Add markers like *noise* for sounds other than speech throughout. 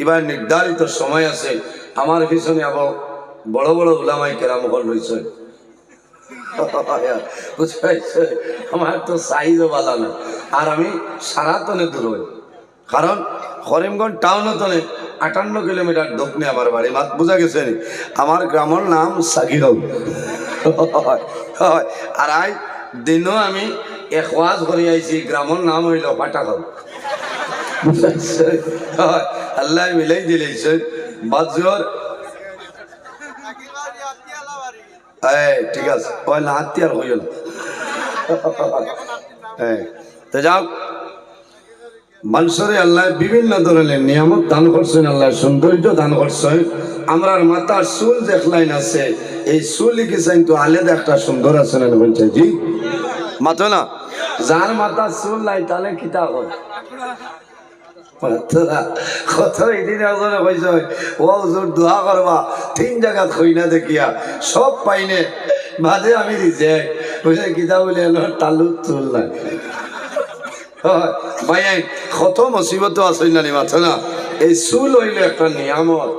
এবার নির্ধারিত সময় আছে। আমার পিছনে আবার বড় বড় উলামাই কেরাম হল রয়েছে। *laughs* আমার তো সাইজও বালা না। আর আমি সারাতনে দূর হই। কারণ করিমগঞ্জ টাউনও তনে আটান্ন কিলোমিটার দক্ষিণে আমার বাড়ি। মাত বোঝা গেছে? আমার গ্রামের নাম সাকিরাউ *laughs* আর আই দিনও আমি এক ওয়াজ করে আইছি গ্রামের নাম হইল ফাটাখাল *laughs* আল্লাহ মিলাই দিলেছে বাজর। ঠিক আছে। ওই না হাতি আর হইল হ্যাঁ যাও। মানুষের আল্লাহ বিভিন্ন ধরনের নিয়ামত দান করছেন, আল্লাহ সৌন্দর্য দান করছেন। আমরা মাথার চুল দেখলাইন আছে, এই চুল লিখেছেন তো আলাদা একটা সুন্দর আছে না বলছে? জি? মাথো না? যার মাথার চুল নাই, তাহলে কিতা হয়? কত এদিন না দেখিয়া। পাইনে। আমি কত মুসিবত আছে না মাথা না? এই চুল হইল একটা নিয়ামত।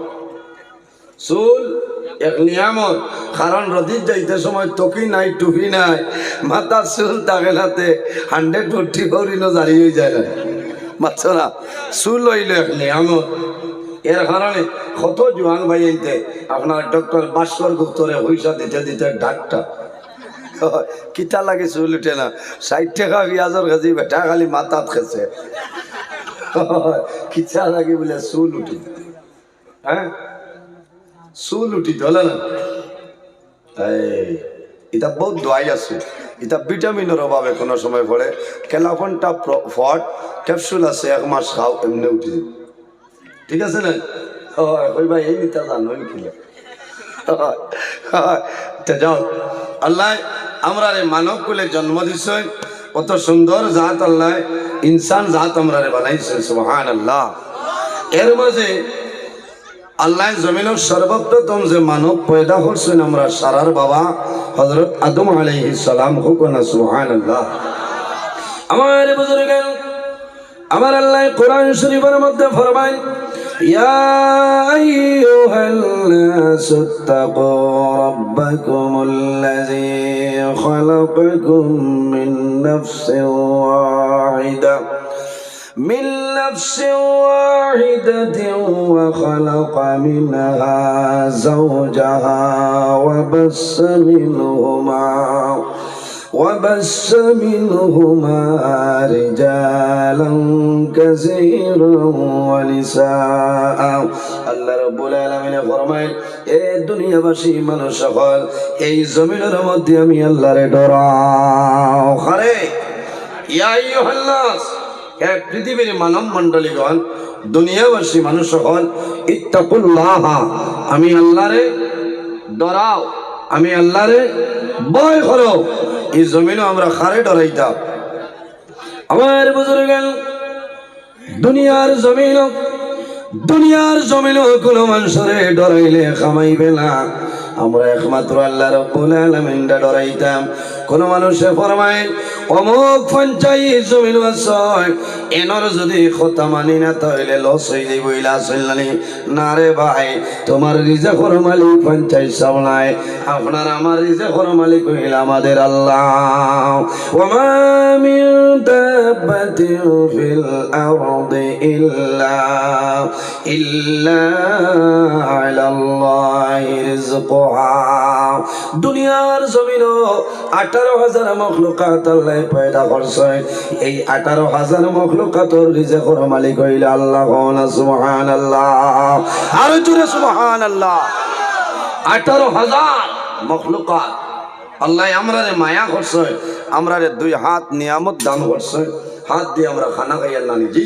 চুল এক নিয়ামত। কারণ রদির যাইতে সময় টকি নাই, টুপি নাই। মাথার চুল থাকে নাতে হান্ড্রেড ফোর্টি ফোরিনো জারি হয়ে যায় না মাথা না চুল এক নিয়ামত এর কারণে কত ভাই আইতে আপনার ডক্টর ভাস্কর গুপ্তরে পয়সা দিতে দিতে ডাক্তার। কিতা লাগে চুল উঠে না? ষাট টাকা পেঁয়াজের কাছে বেটা খালি মাথাত খেছে। কিতা লাগে বলে চুল উঠি হ্যাঁ চুল উঠি হলে না? এই এটা বহুত দোয়াই আছে। এটা ভিটামিনের অভাবে কোনো সময় পড়ে। কেলাফনটা ফট, ক্যাপসুল আছে, এক মাস খাও, এমনি উঠি। ঠিক আছে না? ভাই, এই নিতা জানো কি তে যাও। আল্লাহ আমরা রে মানব কুলে জন্ম দিছে, কত সুন্দর জাত আল্লাহ, ইনসান জাত আমরা রে বানাইছে সুবহান আল্লাহ এর মাঝে আল্লাহ জমিনের সর্বপ্রথম যে মানব পয়দা করছেন আমরা সারার বাবা হজরত আদম আলাইহিস সালাম হুকনা আল্লাহ আমার বুজুর্গ আমার আল্লাহ কোরআন শরীফের মধ্যে ফরমায়, ইয়া من نفس واحدة وخلق منها زوجها وبس منهما وبس منهما رجالا كثيرا ونساء আল্লাহ রব্বুল আলামিন ফরমায় এ দুনিয়াবাসী মানুষ সকল এই জমিনের মধ্যে আমি আল্লাহরে ডরাও খারে ইয়া আইয়ুহান নাস পৃথিবীর মানব মণ্ডলীগণ দুনিয়াবাসী মানুষ সকল ইত্তাকুল্লাহ। আমি আল্লাহরে ডরাও, আমি আল্লাহরে ভয় করো। এই জমিনও আমরা খারে ডরাইতাম। আমার বুজুর্গ দুনিয়ার জমিন দুনিয়ার জমিন কোনো মানুষরে ডরাইলে খামাইবে না। আমরা একমাত্র আল্লাহ রব্বুল আলামিনটা ডরাইতাম। কোন মানুষে ফরমায়, অমুক পঞ্চায়েত জমিন আছে এনর যদি কথা মানি না তাহলে লস হয়ে যাইব, ইলা আসলানি না রে ভাই, তোমার রিজা কর মালিক পঞ্চায়েত সামলায়, আপনার আমার রিজা কর মালিক হইল আমাদের আল্লাহ। ওমা মিন দাব্বাতিন ফিল আরদি ইল্লা ইল্লা আলাল্লাহি রিজকুহা দুনিয়ার জমিন আঠারো হাজার মখলুকাত আল্লাহ পয়দা করছে এই আঠারো হাজার মখলুকাতর রিজেকর মালিক হইলে আল্লাহ সুবহান আল্লাহ আর জুড়ে সুবহান আল্লাহ আঠারো হাজার মখলুকাত আল্লাহ আমরা রে মায়া করছে আমরা রে দুই হাত নিয়ামত দান করছে। হাত দিয়ে আমরা খানা খাই, আল্লাহ জি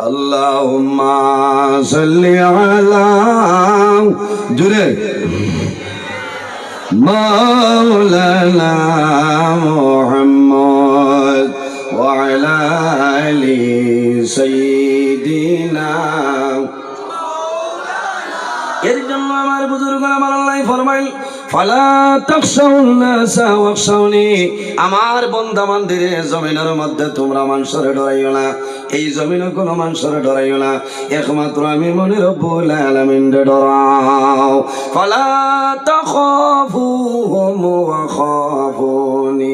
اللهم صل على জুড়ে مولانا محمد وعلى آل سيدنا এর জন্য আমার বুজুর্গ আমার আল্লাহ ফরমাইল ফালা তাকশাউন্নাসা ওয়াকশাউনি আমার বন্ধা বান্দিরে জমিনের মধ্যে তোমরা মানুষের ডরাইও না। এই জমিনে কোনো মানুষের ডরাইও না। একমাত্র আমি মনে ওয়া খাফুনি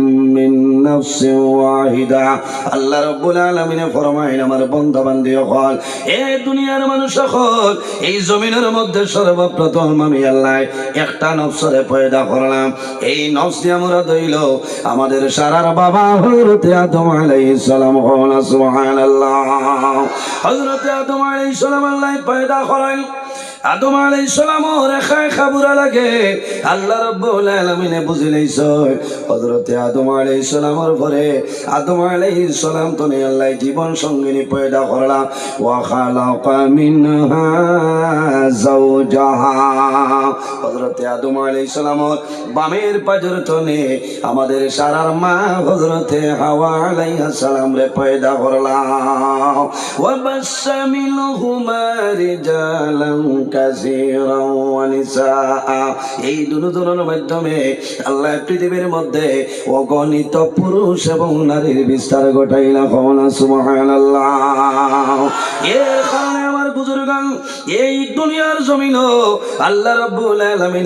মিন নাফসিন ওয়াহিদা। আল্লাহ রাব্বুল আলামিনে ফরমাইন, আমার বান্দা বান্দি হল এ দুনিয়ার মানুষ হল এই জমিনের মধ্যে সর্বপ্রথম আমি আল্লাহ একটা নফসরে পয়দা করলাম। এই নফস আমরা দইল আমাদের সারার বাবা হযরত আদম আলাইহিস সালাম হন সুবহানাল্লাহ। হযরত আদম আলাইহিস সালাম আল্লাহ পয়দা করেন। আদম আলাইহিস সালাম রেখায় খাবুরা লাগে। আল্লাহ রাব্বুল আলামিনে বুঝিলেইছ হযরত আদম আলাইহিস সালামের পরে আদম আলাইহিস সালাম তো নে আল্লাহ জীবন সঙ্গিনী পয়দা করলা। ওয়া খালাকা মিনহা যাওজাহা। হযরত আদম আলাইহিস সালামের বামের পাজর তনে আমাদের সারার মা হযরতে হাওয়া আলাইহিস সালাম রে পয়দা করলা। ওয়া বাসসা মিনহুমা অগণিত পুরুষ এবং নারীর বিস্তার আমার এই দুনিয়ার জমিন আল্লাহ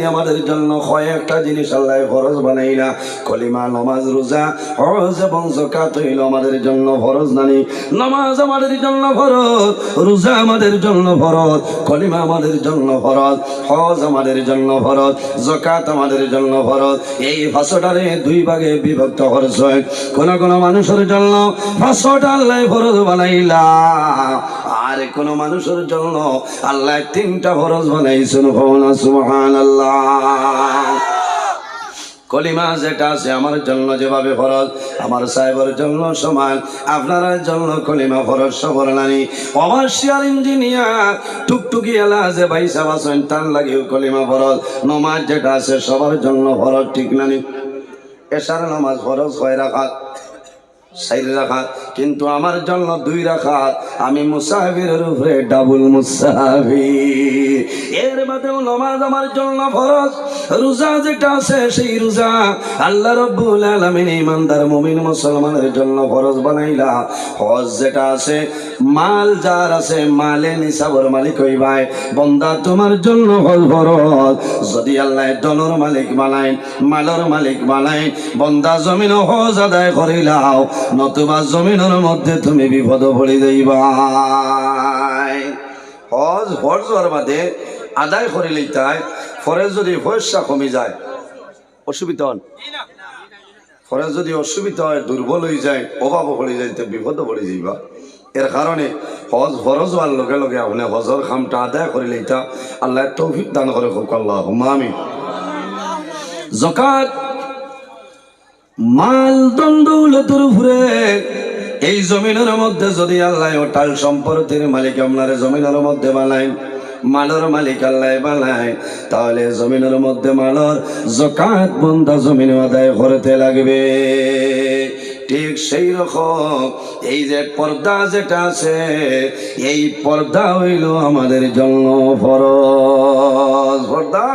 আমাদের জন্য কয়েকটা জিনিস আল্লাহ ফরজ বানাইলা। কলিমা, নামাজ, রোজা, হজ এবং যাকাত হইল আমাদের জন্য ফরজ নানি। নামাজ আমাদের জন্য ফরজ, রোজা আমাদের জন্য ফরজ, কলিমা আমাদের জন্য ফরজ, হজ আমাদের জন্য ফরজ জকাত আমাদের জন্য ফরজ। এই ফাঁসটারে দুই ভাগে বিভক্ত ফরজ হয় কোন কোন মানুষের জন্য ফাঁসটা আল্লাহ ফরজ বানাইলা, আর কোন মানুষের জন্য আল্লাহ তিনটা ফরজ বানাইছেন। হনা সুবহানাল্লাহ। কলিমা যেটা আছে আমার জন্য যেভাবে ফরজ, আমার সাহেবের জন্য সমান, আপনার জন্য কলিমা ফরজ সবর নানি। অবশ্যই ইঞ্জিনিয়ার, টুকটুকি এলা যে ভাই সাহেব আছেন তার লাগেও কলিমা ফরজ। নমাজ যেটা আছে সবার জন্য ফরজ, ঠিক নানি এসার নামাজ ফরজ হয় রাখা সাইড রাখা কিন্তু আমার জন্য দুই রাখা আমি মুসাফিরের উপরে ডাবল মুসাফির। এর বাদেও নমাজ আমার জন্য ফরজ। রোজা যেটা আছে, সেই রোজা আল্লাহ রব্বুল আলামিন ইমানদার মুমিন মুসলমানের জন্য ফরজ বানাইলা। হজ যেটা আছে, মাল যার আছে মালে নিসাবর মালিক হইবাই বন্দা, তোমার জন্য হজ ফরজ। যদি আল্লাহ দনর মালিক বানাই মালর মালিক বানাই বন্দা জমিন হজ আদায় করিলাও, নতুবা জমিনের মধ্যে তুমি বিপদ পড়ে যাইবাই। হজ ফরজ হওয়ার বাদে আদায় করিলেই তাই ফরেজ যদি পয়সা কমে যায়, অসুবিধা হন। ফরেজ যদি অসুবিধা হয়, দুর্বল হয়ে যায় অভাব পড়ে যায়, তো বিপদ পড়ে যাইবা এর কারণে হজ ফরজ হওয়ার লগে লগে আপনি হজর খামটা আদায় করিলে তা আল্লাহ তৌফিক দান করে হোক আল্লাহ আমি জকাত, মাল দণ্ডৌলতের উপরে এই জমিনের মধ্যে যদি আল্লাহ ওটাল সম্পত্তির মালিক আপনার জমিনের মধ্যে বানায়, মালর মালিক আল্লাহ বানায়, তাহলে জমিনের মধ্যে মালর জকাত বন্ধা জমিন আদায় করতে লাগবে। ঠিক সেই রকম এই যে পর্দা যেটা আছে, এই পর্দা হইল আমাদের জন্য ফরজ। পর্দা?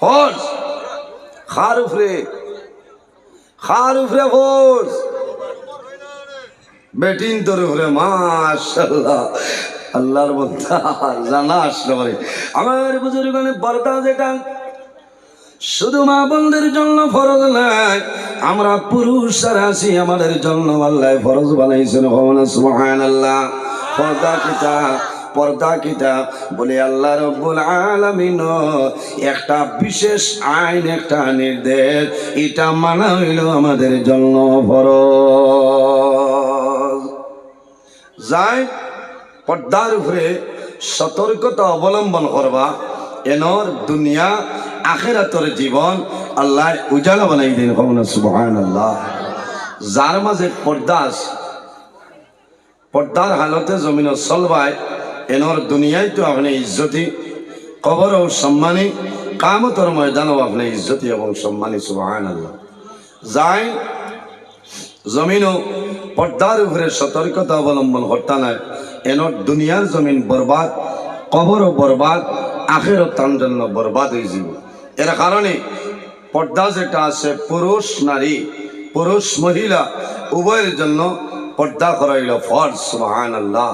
ফরজ। খার উপরে। খার উপরে ফোর্স বেটিন তোর উপরে মাশাল্লাহ আল্লাহর বন্ধা, জানা আসলে পারে আমার বুজুর্গনে বর্দা যেটা, শুধু মা বোনদের জন্য ফরজ নাই আমরা পুরুষ যারা আছি, আমাদের জন্য আল্লাহ ফরজ বানাইছেন। ভবনা সুবহানাল্লাহ। পর্দা কিতা পর্দা কিতাব বলে আল্লাহ রব্বুল আলামিন, একটা বিশেষ আইন, একটা নির্দেশ, এটা মানা হইল আমাদের জন্য ফরজ। যায় পর্দার উপরে সতর্কতা অবলম্বন করবা। এনর দুনিয়া আখেরাতর জীবন আল্লাহ উজালা বানাই দিন সুবহান আল্লাহ যার মাঝে পর্দা আছে, পর্দার হালতে জমিন চলবায় এনর দুনিয়ায় তো আপনি ইজ্জতি কবর ও সম্মানী কামতর ময়দানও আপনি ইজ্জতি এবং সম্মানী সুবহান আল্লাহ যায় জমিনও পর্দার উপরে সতর্কতা অবলম্বন করতে নাই। এনর দুনিয়ার জমিন বরবাদ কবরও বরবাদ আখেরও তার জন্য বরবাদ হয়ে যাব এর কারণে পর্দা যেটা আছে পুরুষ নারী পুরুষ মহিলা উভয়ের জন্য পর্দা করাইল ফর্জ সুবহান আল্লাহ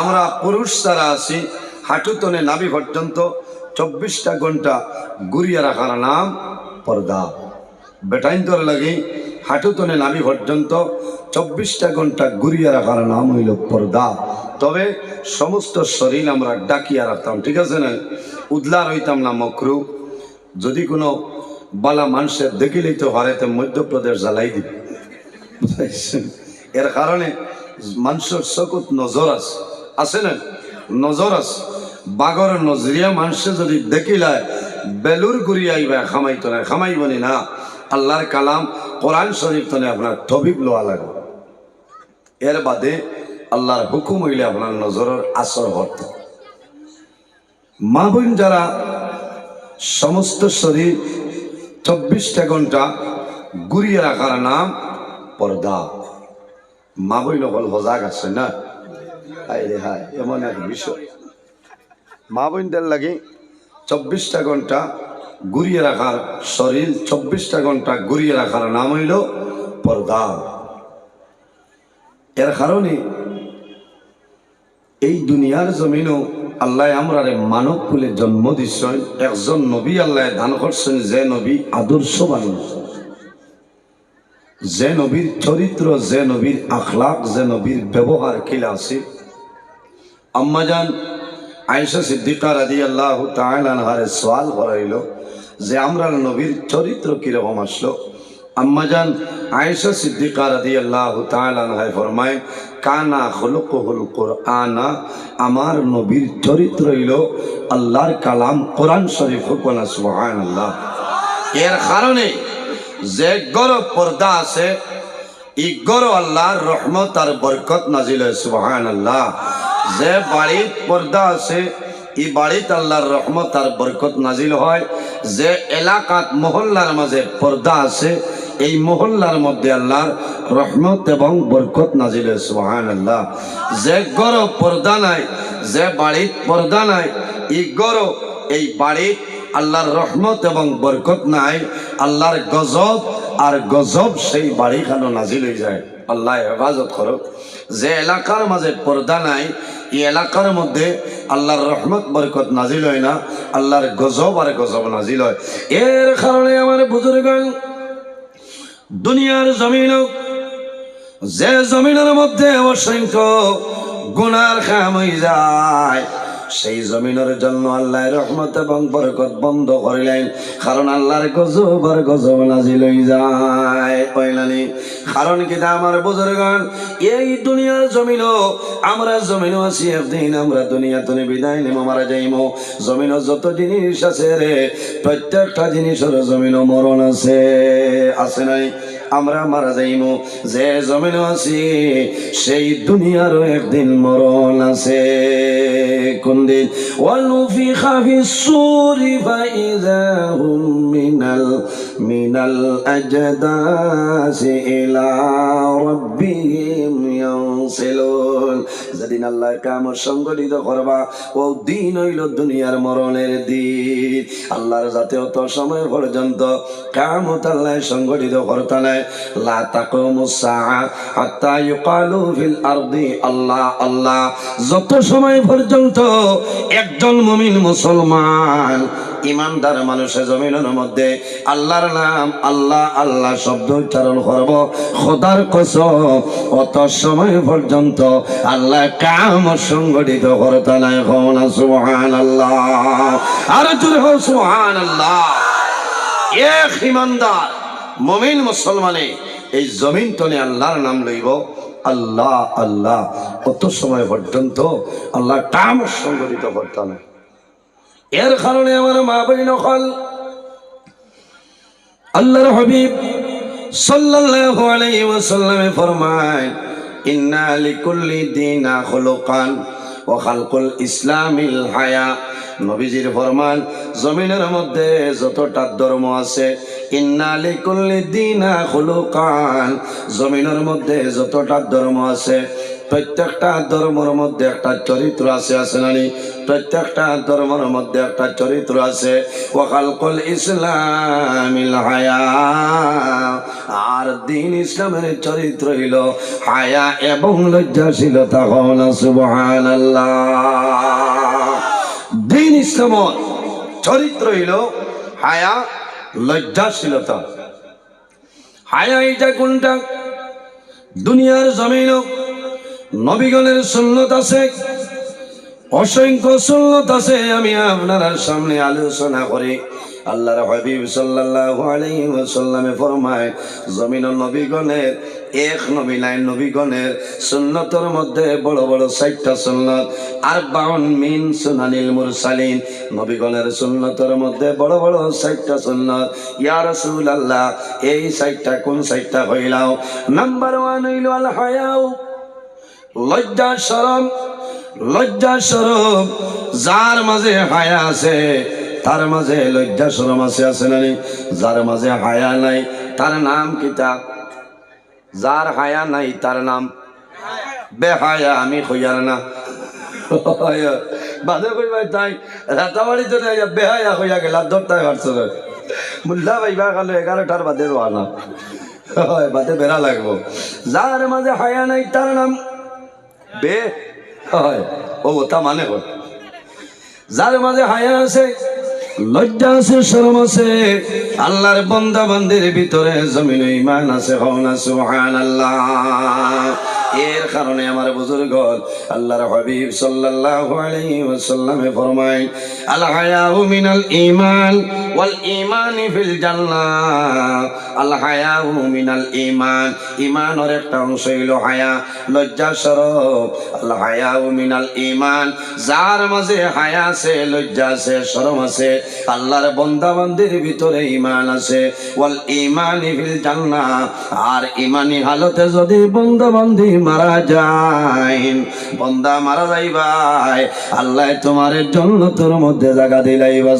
আমরা পুরুষ যারা আছি, হাঁটুতনে নাভি পর্যন্ত চব্বিশটা ঘণ্টা ঘুরিয়ে রাখার নাম পর্দা। বেটাইন তোর লাগে হাঁটুতনে নাভি পর্যন্ত চব্বিশটা ঘণ্টা ঘুরিয়ে রাখার নাম হইল পর্দা। তবে সমস্ত শরীর আমরা ডাকিয়া রাখতাম, ঠিক আছে না? উদলা রইতাম না মকরু। যদি কোনো বালা মানুষের দেখিলেই তো হারাইতে মধ্যপ্রদেশ জ্বালাই দিবে? এর কারণে মানুষের চকুত নজর আছে। আছে না? নজর আছে। বাগর নজরিয়া মানুষে যদি দেখিলায়, বেলুর ঘুরি আইবা, খামাইতো না, খামাইবনি না। আল্লাহর কালাম কোরআন শরীফ তনে আপনার তবিব লোয়া লাগে এর বাদে আল্লাহর হুকুম হইলে আপনার নজরের আসর হতো। মা বোন যারা সমস্ত শরীর চব্বিশটা ঘণ্টা ঘুরিয়ে রাখার নাম পর্দা। মা বই নকল সজাগ আছে না? এমন এক বিষয়। মা বোনদের লাগে চব্বিশটা ঘণ্টা ঘুরিয়ে রাখার শরীর চব্বিশটা ঘণ্টা ঘুরিয়ে রাখার নাম হইল পর্দা। এর কারণে এই দুনিয়ার জমিনও আল্লাহ আমরা মানব কুলে জন্ম দিচ্ছেন একজন নবী আল্লাহ দান করছেন, যে নবী আদর্শ মানুষ যে নবীর চরিত্র, যে নবীর আখলাক, যে নবীর ব্যবহার কিলা আছে আম্মাজান আয়েশা সিদ্দিকা রাদি আল্লাহ তাহারে সোয়াল করাইল যে আমরা নবীর চরিত্র কীরকম আসলো? আম্মাজান আয়েশা সিদ্দিকা রাদি আল্লাহ তাহায় ফরমায়, কানা হলুকহুল কোরআনা আমার নবীর চরিত্র হইল আল্লাহর কালাম কোরআন শরীফ হুকনা সুবহান আল্লাহ এর কারণে যে গর পর্দা আছে, ই গর আল্লাহর রহমত আর বরকত নাজিল সুবহান আল্লাহ যে বাড়িত পর্দা আছে, ই বাড়িত আল্লাহর রহমত আর বরকত নাজিল হয়। যে এলাকাত, মহল্লার মাঝে পর্দা আছে এই মহল্লার মধ্যে আল্লাহর রহমত এবং বরকত নাজিল সুবহান আল্লাহ যে গর পর্দা নাই, যে বাড়িত পর্দা নাই ই গর এই বাড়িত আল্লাহর রহমত এবং বরকত নাই, আল্লাহর গজব আর গজব সেই বাড়িখানো নাজিল হয়ে যায়। আল্লাহ হেফাজত করো। যে এলাকার মাঝে পর্দা নাই, এই এলাকার মধ্যে আল্লাহর রহমত, বরকত নাজিল হয় না, আল্লাহর গজব আর গজব নাজিল হয়। এর কারণে আমার বুজুর্গ দুনিয়ার জমিন যে জমিনের মধ্যে অসংখ্য গুনার খাম যায় সেই জমিনের জন্য আল্লাহ রহমত এবং বরকত বন্ধ করিলেন। কারণ আল্লাহর গজব আর গজব নাজিল যায়। পয়লানি কারণ কি আমার বুজুর্গান এই দুনিয়ার জমিন, আমরা জমিন আছি, একদিন আমরা দুনিয়া তুমি বিদায় নেব মারা যাইম। জমিন যত জিনিস আছে রে, প্রত্যেকটা জিনিসের জমিন মরণ আছে। আছে নাই? আমরা মারা যাইম যে জমিন আছি সেই দুনিয়ারও একদিন মরণ আছে কোন দিন ونفخ في الصور فإذا هم من ال من الأجداث إلى ربهم ينسلون যেদিন আল্লাহ কামর সংগঠিত করবা ও দিন হইল দুনিয়ার মরণের দিন। আল্লাহর যাতে অত সময় পর্যন্ত কামত আল্লাহ সংগঠিত করতে নাই যত সময় পর্যন্ত একজন মুমিন মুসলমান ইমানদার মানুষের জমিনের মধ্যে আল্লাহর নাম, আল্লাহ আল্লাহ শব্দ উচ্চারণ করব। খোদার কসম, অত সময় পর্যন্ত আল্লাহ কাম সংগঠিত করতে নাই হন সুহান আল্লাহ আর জোরে হো সুহান আল্লাহ এক ইমানদার, মমিন মুসলমানে এই জমিন তলে আল্লাহর নাম লইব। আল্লাহ আল্লাহ কত সময় পর্যন্ত আল্লাহ কাম সংগঠিত করতে না এর কারণে আমার মা বই নকল আল্লাহর হাবিব সাল্লাল্লাহু আলাইহি ওয়াসাল্লামে ফরমায়, ইন্না লিকুল্লি দিনা খুলুকান ও খালকুল ইসলামিল হায়া। নবীজির ফরমান, জমিনের মধ্যে যতটা ধর্ম আছে, ইন্না লিকুল্লি দিনা খুলুকান, জমিনের মধ্যে যতটা ধর্ম আছে প্রত্যেকটা ধর্মের মধ্যে একটা চরিত্র আছে আছে নানি প্রত্যেকটা ধর্মের মধ্যে একটা চরিত্র আছে। ওয়াকালকুল ইসলামিল হায়া। আর দিন ইসলামের চরিত্র হইল হায়া এবং লজ্জাশীলতা হন সুবহানাল্লাহ। দিন ইসলামর চরিত্র হইল হায়া, লজ্জাশীলতা। হায়া এটা কোনটা? দুনিয়ার জমিন নবীগণের সুন্নত আছে, অসংখ্য সুন্নত আছে, আমি আপনার সামনে আলোচনা করি। আল্লাহর হাবিব সাল্লাল্লাহু আলাইহি ওয়াসাল্লামে ফরমায়, জমিন নবীগণের, এক নবী নাই নবীগণের, সুন্নতর মধ্যে বড় বড় সাইটটা সুন্নত আর বাউন মিন সুনানিল মুরসালিন। নবীগণের সুন্নতর মধ্যে বড় বড় সাইটটা সুন্নত, ইয়া রাসূলুল্লাহ, এই সাইটটা কোন সাইটটা হইলাও? নাম্বার ওয়ান হইল আল হায়াউ। লজ্জা শরম লজ্জা শরম যার মাঝে হায়া আছে, তার মাঝে লজ্জা শরম আছে আছে না নি? যার মাঝে হায়া নাই, তার নাম কিতাব যার হায়া নাই, তার নাম? বেহায়া আমি হইয়ার না। বাদে কইবাই তাই? রাতাবাড়ি তো বেহায়া হইয়া গেল দরটায় পারছ মুল্লা ভাইবা কালো এগারোটার বাদে রোয়ানা হয়, বাদে বেড়া লাগবো। যার মাঝে হায়া নাই, তার নাম? বে? হয়। ও, তা মানে হল যার মাঝে হায়া আছে, লজ্জা আছে, শরম আছে, আল্লাহর বন্দা বান্দির ভিতরে জমিন ইমান আছে হন আল্লাহ এর কারণে আমার বুজুর্গ আল্লাহর হাবিব সাল্লাল্লাহু আলাইহি ওয়াসাল্লামে ফরমায়, আল হায়াউ মিনাল ঈমান ওয়াল ঈমানি ফিল জান্নাহ। আল হায়াউ মিনাল ঈমান, ঈমানের একটা অংশ হইল হায়া লজ্জা শরম আল হায়াউ মিনাল ঈমান, যার মাঝে হায়া আছে, লজ্জা আছে, শরম আছে, আল্লাহর বন্দা বান্দির ভিতরে ঈমান আছে। ওয়াল ঈমানি ফিল জান্নাহ, আর ঈমানি হালতে যদি বন্দা বান্দি মারা যায়। বন্দা মারা যাইবাই। আল্লাহ তোমার জন্য তোর মধ্যে জায়গা দিলাইবা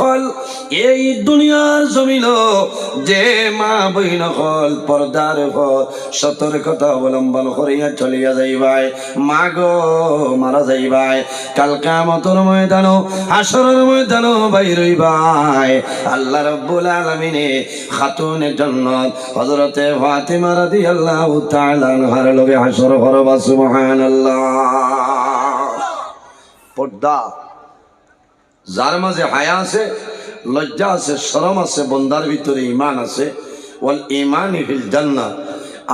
হল এই দুনিয়ার জমিন যে মা পর্দার পর সতর্কতা অবলম্বন করিয়া চলিয়া যাইবাই। মা গো, মারা যাইবাই। কাল কামতর ময়দান হাসরের ময়দান বাইর হইবাই। আল্লাহ রব্বুল আলামিনে খাতুনে জান্নাত হযরতে ফাতিমা রাদিয়াল্লাহু তাআলা আনহার লগে হাসর করবা সুবহানাল্লাহ। পর্দা। যার মাঝে হায়া আছে, লজ্জা আছে, শরম আছে, বন্দার ভিতরে ইমান আছে, ওয়াল ইমান ফিল জান্নাত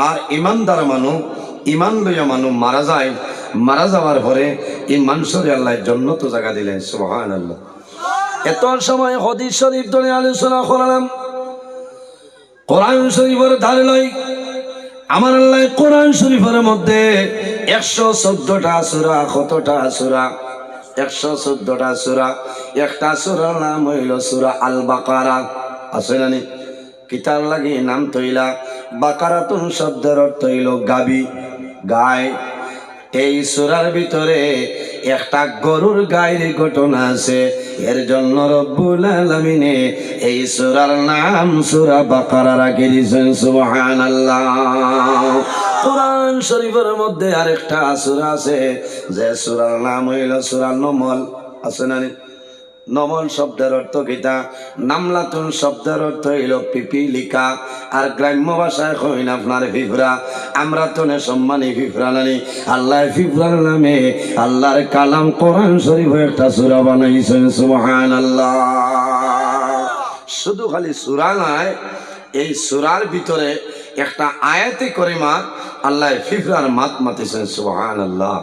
আর ইমানদার মানু ইমান লইয়া মানু মারা যায়, মারা যাওয়ার পরে এই মানুষের আল্লাহ জন্য তো জায়গা দিলেন সুবহান আল্লাহ এত সময় হদিস শরীফ ধরে আলোচনা করলাম। কোরআন শরীফের ধারে লই আমার আল্লাহ কোরআন শরীফের মধ্যে একশো চোদ্দটা সুরা, কতটা সুরা? একশো চোদ্দটা সুরা। একটা সুরার নাম হইল সুরা আল বাকারা আছে নানি কিতার লাগি নাম তৈলা। বাকারাতুন শব্দের অর্থ হইল গাবি গায় এই সুরার ভিতরে একটা গরুর গায়ের ঘটনা আছে। এর জন্য রব্বুল আলামিনে এই সুরার নাম সুরা বাকারা রাখি দিয়েছেন সুবহানাল্লাহ। কোরআন শরীফের মধ্যে আরেকটা সুরা আছে, যে সুরার নাম হইল সূরা নমল। আছে না নি? নমল শব্দের অর্থ কিতা নামলাতুন শব্দের অর্থ হইল পিপিলিকা, আর গ্রাম্য ভাষায় কইন আপনার ফিফরা আমরা তো সম্মানী ফিফরা নানি আল্লাহ ফিফরার নামে আল্লাহর কালাম কোরআন শরীফ একটা সূরা বানাইছেন, সুবহানাল্লাহ শুধু খালি সূরা নয় এই সূরার ভিতরে একটা আয়াতে করিমা আল্লাহ ফিফরার মাত মাতিছেন, সুবহানাল্লাহ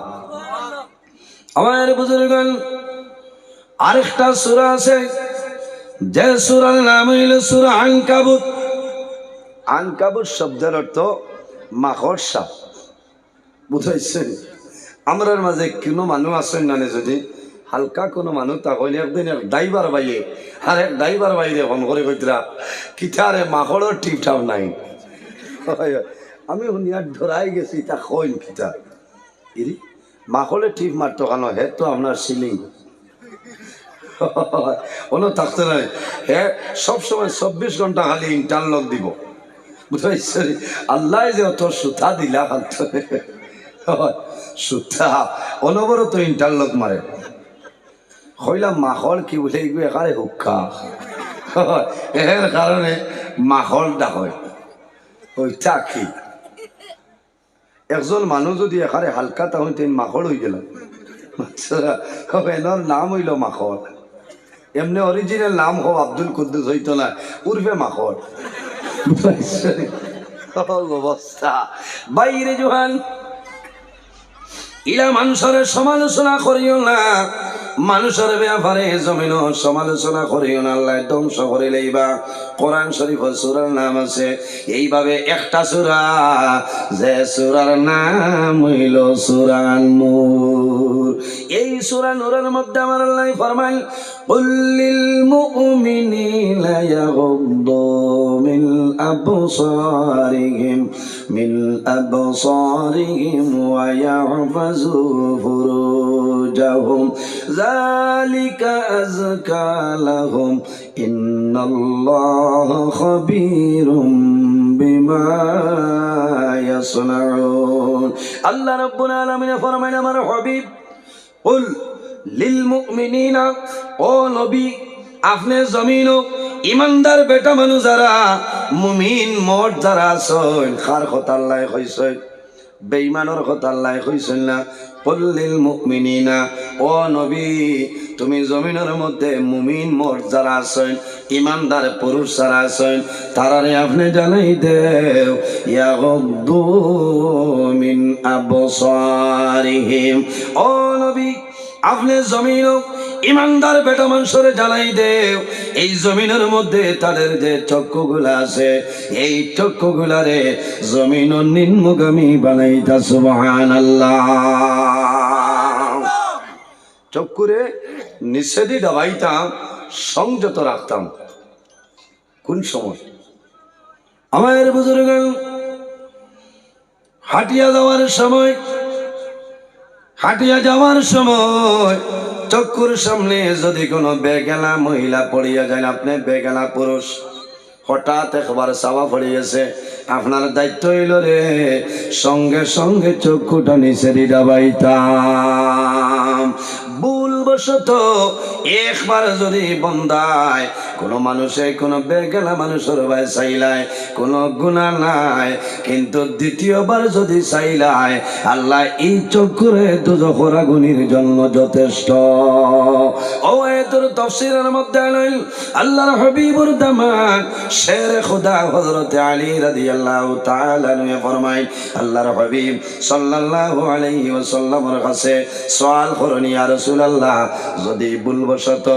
আমার বুজুর্গন আরেকটা সুরা আছে, যে সুরার নাম হইল সুরা আনকাবুত। আনকাবুত শব্দের অর্থ মাখর সাপ। বুঝাইছে? আমরার মাঝে কোনো মানুষ আছেন না যদি হালকা কোনো মানুষ তাহলে একদিন এক ড্রাইভার বাইয়ে, আর এক ড্রাইভার বাইরে ফোন করে কইতরা, কিতারে মাখড়ের টিপটাও নাই। আমি শুনিয়ার ধরাই গেছি, তা কইন কিতা? ইরি মাখলে টিপ মারতো কেন? হে তো আপনার সিলিং *laughs* কোনো থাকতে নাই। হে, সবসময় চব্বিশ ঘণ্টা খালি ইন্টারলক দিব। বুঝাইছে আল্লাহ যে অত সুতা দিলা *laughs* সুতা, অনবরত ইন্টারলক মারে। কইলাম, মাখল কি বলে এগুলো এখানে হুক্কা? *laughs* এর কারণে মাখল ডাক হয় কি একজন মানুষ যদি এখানে হালকা তাহলে তিন মাখল হয়ে গেল এনার নাম হইল মাখল। এমনি অরিজিনাল নাম হো আব্দুল কুদ্দুস হইতো না। উর্ফে মাখড় *laughs* অবস্থা। বাইরে জোহান। ইলা মানুষের সমালোচনা করিও না। মানুষের ব্যাপারে জমিন সমালোচনা করিও না, আল্লাহ ধ্বংস করে লইবা। কোরআন শরীফ সুরার নাম আছে, এইভাবে একটা সুরা, যে সুরার নাম হইল সুরান নূর। এই সুরা নূরের মধ্যে আমার আল্লাহ ফরমাইল উল্লিল মুমিনিলা ইয়াগুদ্দু মিন আবসারিহিম। من أبصارهم ويحفظوا فروجهم ذلك أزكى لهم إن الله خبير بما يصنعون الله رب العالمين فرمينا من حبيب قل للمؤمنين ও নবী আপনি জমিন ইমানদার বেটা মানুষ যারা মুমিন মঠ যারা আছেন, খার খতাল্লাই কইছে বেঈমানের খতাল্লাই কইছেন না। পল্লিল মুমিনিনা, ও নবী, তুমি জমিনের মধ্যে মুমিন মঠ যারা আছেন, ইমানদার পুরুষ যারা আছেন, তারারে আপনি জানাই দেও ইয়াগদ্দু মিন আবসারিহিম। ও নবী, আপনি জমিন ইমানদার বেটা মানুষের জ্বালাই দেও। এই জমিনের মধ্যে তাদের যে চক্ষুগুলা আছে, এই চক্ষুগুলারে জমিন নিম্নগামী বানাইতা সুবহান চক্ষুরে নিষেধি দাবাইতাম সংযত রাখতাম। কোন সময়? আমার বুজুর্গ হাটিয়া যাওয়ার সময়, হাটিয়া যাওয়ার সময় চক্ষুর সামনে যদি কোনো বেগেলা মহিলা পড়িয়া যায়, আপনি বেগেলা পুরুষ। হঠাৎ একবার চাওয়া পড়িয়েছে, আপনার দায়িত্ব হইল রে, সঙ্গে সঙ্গে চক্ষুটা নিচে দিদাবাইতাম ভুলবশত একবার যদি বন্দায়, কোনো মানুষে, কোনো বেগেলা মানুষের ভাই চাইলায়, কোনো গুণা নাই, কিন্তু দ্বিতীয়বার যদি চাইলায়, আল্লাহ এই চক্ষুরে দুজখর আগুনির জন্য যথেষ্ট। ও এতর তফসিরের মধ্যে আনইল আল্লাহর হাবিবুর দামান শের খুদা হযরত আলী রাদিয়াল্লাহু তাআলা নুয়ে ফরমাই আল্লাহর হাবিব সাল্লাল্লাহু আলাইহি ওয়াসাল্লামের কাছে সওয়াল করনি, ইয়া রাসূলুল্লাহ, যদি ভুলবশত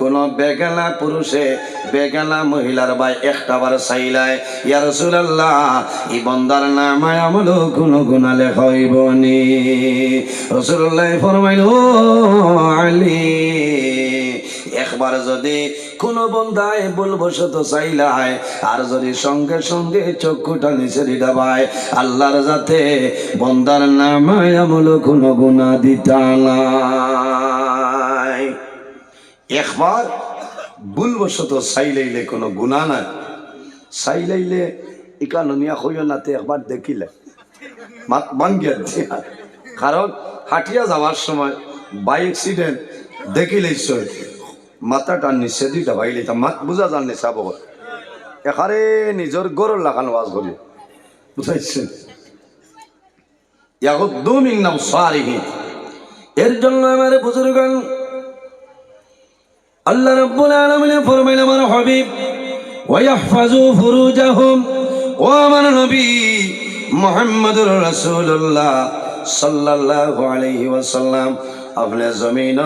কোনো বেগালা পুরুষে বেগালা মহিলার ভাই একটা বার চাইলায়, ইয়া রাসূলুল্লাহ, এই বন্দার নামায় আমল কোনো গুণা লেখা হইবনি রাসূলুল্লাহ ফরমাইল, ও আলী একবার যদি কোনো বন্ধায় বলবশত চাইলায় আর যদি সঙ্গে সঙ্গে চক্ষুটা নিচে দিদাবায় আল্লাহর যাতে বন্দার নামায় আমল কোনো গুণা দিতালাই একবার ভুলবশত চাইলাইলে কোনো গুণা নাই। চাইলাইলে ইকানমিয়া হইও নাতে একবার দেখিলে। মাত দিয়া। কারণ হাটিয়া যাওয়ার সময় বাই অ্যাক্সিডেন্ট দেখিলেই মাথাটা নিচে দুইটা ভাই লিতাম মাত বুঝা যান নিচা এখারে নিজের গরর লাগানো ওয়াজ করি বুঝাইছেন ইয়াগুদ্দু মিন নাবসারিহিম এর জন্য আমার বুজুর্গান আল্লাহ রাব্বুল আলামিন ফরমাইলেন আমার হাবিব, ওয়াহফাজু ফুরুজাহুম ও আমার নবী মুহাম্মদুর রাসূলুল্লাহ সাল্লাল্লাহু আলাইহি ওয়াসাল্লাম, আপনি জমিন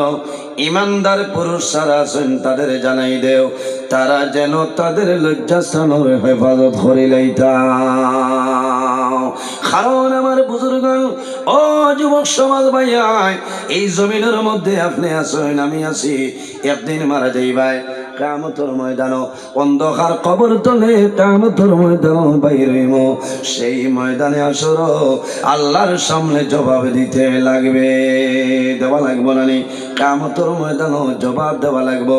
ইমানদার পুরুষ সারা আছেন তাদের জানাই দেও। তারা যেন তাদের লজ্জাস্থানের হেফাজত করে লইতাম। কারণ আমার বুজুর্গ ও যুবক সমাজ ভাইয়াই এই জমিনের মধ্যে আপনি আছেন, আমি আছি। একদিন মারা যাইবাই, কামতর ময়দান অন্ধকার কবর তলে কামতর ময়দান বাইরিম সেই ময়দানে আসর আল্লাহর সামনে জবাব দিতে লাগবে। দেওয়া লাগবো নি? কামতর ময়দান জবাব দেওয়া লাগবো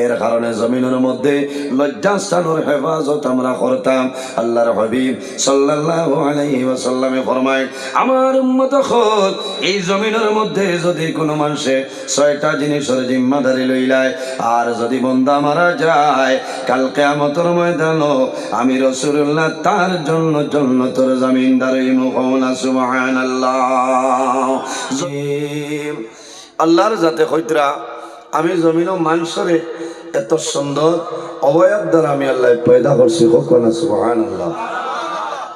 এর কারণে জমিনের মধ্যে লজ্জাস্থানের হেফাজত আমরা করতাম আল্লাহর হাবিব সাল্লাল্লাহু আলাইহি ওয়াসাল্লামে ফরমায়, আমার উম্মত খোদ, এই জমিনের মধ্যে যদি কোনো মানুষে ছয়টা জিনিসের জিম্মাদারি লইলায় আর যদি বন্দা মারা যায়, কাল কেয়ামতের ময়দান আমি রসুল্লাহ তার জন্য জন্য তোর জামিনদারি মুখনা সুবহানাল্লাহ। আল্লাহর যাতে হইতরা আমি জমিন মানুষরে এত সুন্দর অবয়ব দ্বারা আমি আল্লাহ পয়দা করছি, হোক না সুবহান আল্লাহ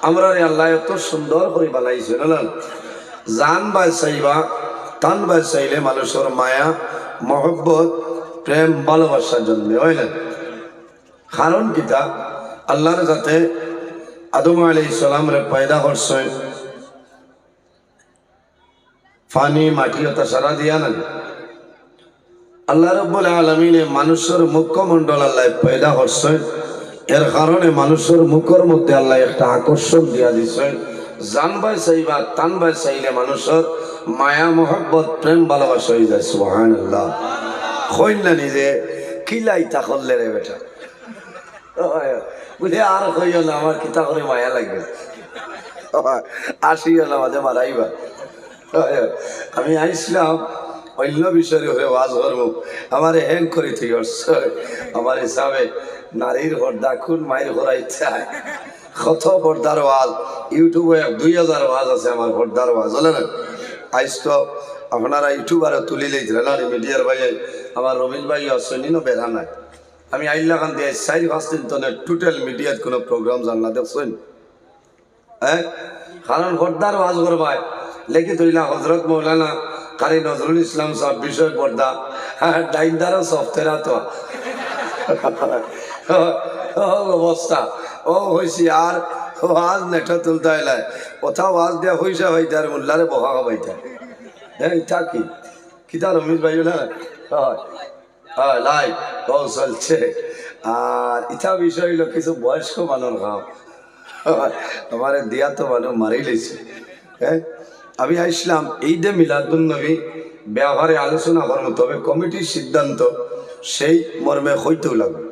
আমরা রে আল্লাহ এত সুন্দর করে বানাইছে, না জান বাই চাইবা তান বাই চাইলে মানুষের মায়া, মহব্বত, প্রেম, ভালোবাসা জন্মে, হয় না? কারণ কিতা আল্লাহর যাতে আদম আলী ইসলাম রে পয়দা করছেন। ফানি মাটি ওটা সারা দিয়া না আল্লাহ রব্বুল আলমিনে মানুষের মুখ্যমণ্ডল আল্লাহ পয়দা করছেন। এর কারণে মানুষের মুখের মধ্যে আল্লাহ একটা আকর্ষণ দিয়া দিচ্ছেন জানবাই চাইবা টানবাই চাইলে মানুষের মায়া, মহব্বত, প্রেম, ভালোবাসা হয়ে যায়। সুহান আল্লাহ হইন না নিজে, কিলাই তা করলে রে বেটা। বুঝে আর কইও না, আমার কিতা করে মায়া লাগবে। আসিও না, মাঝে মারাইবা। আমি আইসলাম অন্য বিষয়ের হয়ে ওয়াজ করব। আমার হ্যাং করে থেকে আমার হিসাবে নারীর হর্দা খুন মায়ের হরা ইচ্ছা কত পর্দার ওয়াজ। ইউটিউবে দুই হাজার ওয়াজ আছে আমার পর্দার ওয়াজ হলে না? আইস তো আপনারা ইউটিউবারে তুলি লইছিলেন না মিডিয়ার ভাই আমার রমেশ ভাই আসছেন বেড়া নাই। আমি আইলা খান দিয়ে চারি পাঁচ তো টোটাল মিডিয়াত কোনো প্রোগ্রাম জানলা দেখছেন? হ্যাঁ? কারণ হর্দার ওয়াজ করবায়। লেখি তৈলা হজরত মৌলানা কারি নজরুল ইসলাম সব বিষয় পর্দা। হ্যাঁ ডাইন্দারও সফটেরা তো। অবস্থা। ও হয়েছি আর ওয়াজ নেটা তুলতে এলাই কোথাও ওয়াজ দেওয়া হয়েছে হইতে আর মোল্লারে বহা হবাইতে। হ্যাঁ ইটা কি? কিতা রমেশ ভাই না হয় হয়, লাই ও চলছে। আর ইটা বিষয় হইল কিছু বয়স্ক মানুষ খাও। আমার দিয়া তো মানুষ মারি লেছে। হ্যাঁ আমি আসলাম এই যে মিলাদুল নবী। ব্যবহারে আলোচনা করব, তবে কমিটির সিদ্ধান্ত সেই মর্মে হইতেও লাগবে।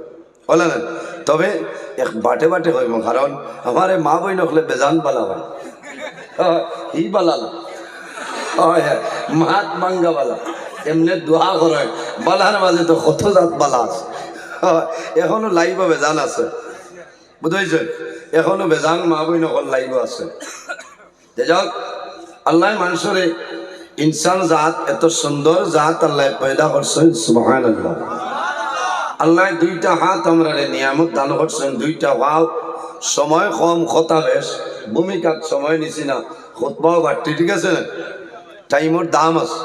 বলে না, তবে এক বাটে বাটে হইব, কারণ আমার মা বই নকলে বেজান পালা হয়। ই বালালা হয় মাত মাঙ্গা বালা। এমনি দোয়া করে বালার মাঝে তো কত জাত বালা আছে। এখনও লাইভ বেজান আছে। বুঝাইছেন এখনও বেজান মা বই নকল লাইভ আছে। আল্লাহ মানুষরে ইনসান জাত এত সুন্দর জাত আল্লাহ পয়দা করছেন সুহান আল্লাহ দুইটা হাত আমরা নিয়ামত দান করছেন, দুইটা ভাব। সময় কম, কথা বেশ। ভূমিকার সময় নিছি না, খুতবাও বাড়তি, ঠিক আছে? টাইমের দাম আছে।